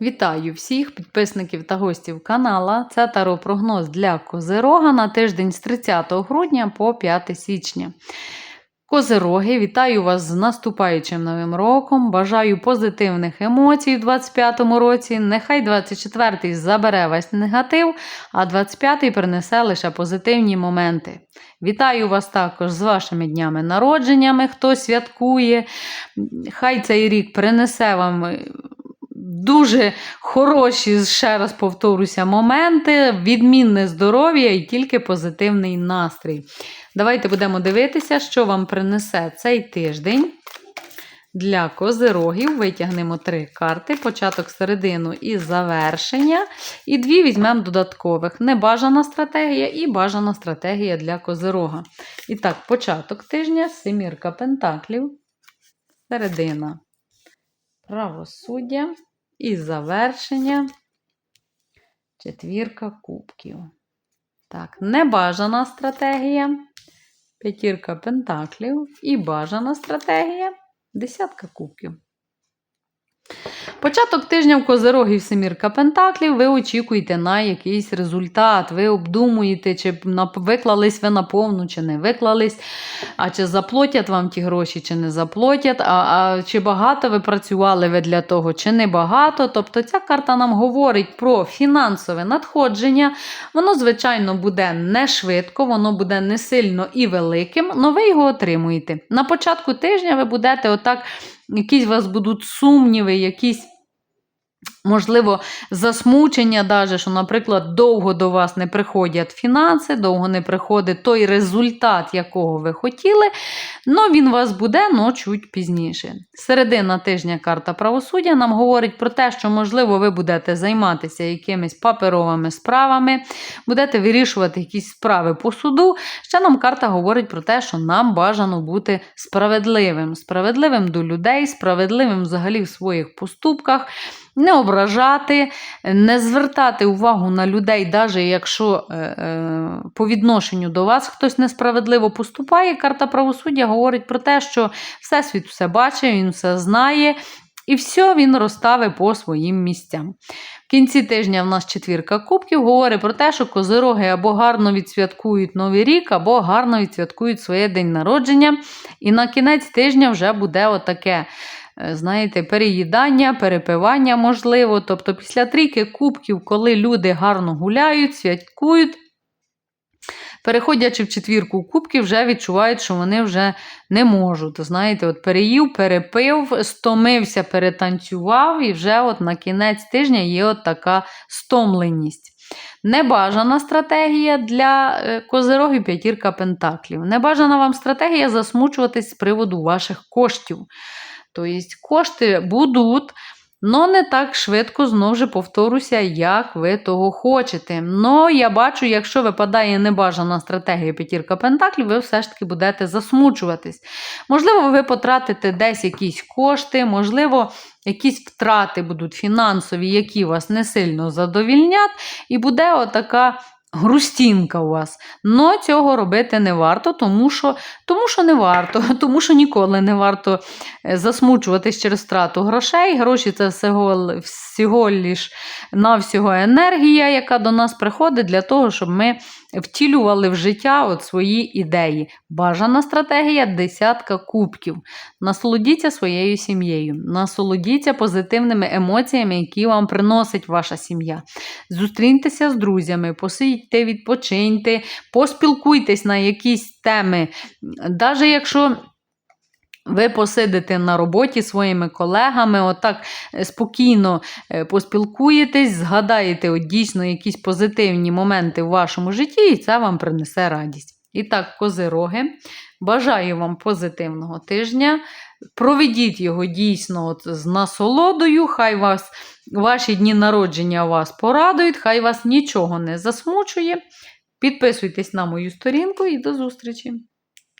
Вітаю всіх підписників та гостів канала. Це таро-прогноз для Козирога на тиждень з 30 грудня по 5 січня. Козироги, вітаю вас з наступаючим новим роком. Бажаю позитивних емоцій у 25-му році. Нехай 24-й забере весь негатив, а 25-й принесе лише позитивні моменти. Вітаю вас також з вашими днями народженнями, хто святкує. Хай цей рік принесе вам дуже хороші, ще раз повторюся, моменти, відмінне здоров'я і тільки позитивний настрій. Давайте будемо дивитися, що вам принесе цей тиждень. Для козирогів витягнемо три карти: початок, середину і завершення. І дві візьмемо додаткових. Небажана стратегія і бажана стратегія для козирога. І так, початок тижня, семірка пентаклів, середина правосуддя і завершення четвірка кубків. Так, небажана стратегія, п'ятірка пентаклів і бажана стратегія десятка кубків. Початок тижня в Козирогів Семірка Пентаклів, ви очікуєте на якийсь результат, ви обдумуєте, чи виклались ви на повну, чи не виклались, а чи заплатять вам ті гроші, чи не заплатять, а, а чи багато ви працювали ви для того, чи не багато. Тобто ця карта нам говорить про фінансове надходження. Воно, звичайно, буде не швидко, воно буде не сильно і великим, але ви його отримуєте. На початку тижня ви будете отак якісь у вас будуть сумніви, якісь. Можливо, засмучення, даже, що, наприклад, довго до вас не приходять фінанси, довго не приходить той результат, якого ви хотіли, але він вас буде но чуть пізніше. Середина тижня карта правосуддя нам говорить про те, що, можливо, ви будете займатися якимись паперовими справами, будете вирішувати якісь справи по суду. Ще нам карта говорить про те, що нам бажано бути справедливим, справедливим до людей, справедливим взагалі в своїх поступках не ображати, не звертати увагу на людей, навіть якщо е, е, по відношенню до вас хтось несправедливо поступає. Карта правосуддя говорить про те, що Всесвіт все бачить, він все знає. І все він розставить по своїм місцям. В кінці тижня в нас четвірка кубків говорить про те, що козироги або гарно відсвяткують Новий рік, або гарно відсвяткують своє день народження. І на кінець тижня вже буде отаке Е, знаєте, переїдання, перепивання можливо. Тобто після трійки кубків, коли люди гарно гуляють, святкують, переходячи в четвірку кубків, вже відчувають, що вони вже не можуть. Знаєте, от переїв, перепив, стомився, перетанцював, і вже от на кінець тижня є от така стомленість. Небажана стратегія для е, козирогів п'ятірка пентаклів. Небажана вам стратегія засмучуватись з приводу ваших коштів. Тобто кошти будуть, але не так швидко, знову ж повторюся, як ви того хочете. Но я бачу, якщо випадає небажана стратегія п'ятірка Пентаклів, ви все ж таки будете засмучуватись. Можливо, ви потратите десь якісь кошти, можливо, якісь втрати будуть фінансові, які вас не сильно задовільнять, і буде отака грустінка у вас. Но цього робити не варто, тому що тому що не варто, тому що ніколи не варто е, засмучуватись через втрату грошей. Гроші це всього всього лиш навсього енергія, яка до нас приходить для того, щоб ми втілювали в життя от свої ідеї. Бажана стратегія десятка кубків. Насолодіться своєю сім'єю, насолодіться позитивними емоціями, які вам приносить ваша сім'я. Зустріньтеся з друзями, посидьте, відпочиньте, поспілкуйтесь на якісь теми. Навіть якщо ви посидите на роботі своїми колегами, отак е, спокійно е, поспілкуєтесь, згадаєте от дійсно якісь позитивні моменти в вашому житті, і це вам принесе радість. І так, козироги, бажаю вам позитивного тижня. Проведіть його дійсно от з насолодою, хай вас, ваші дні народження вас порадують, хай вас нічого не засмучує. Підписуйтесь на мою сторінку і до зустрічі!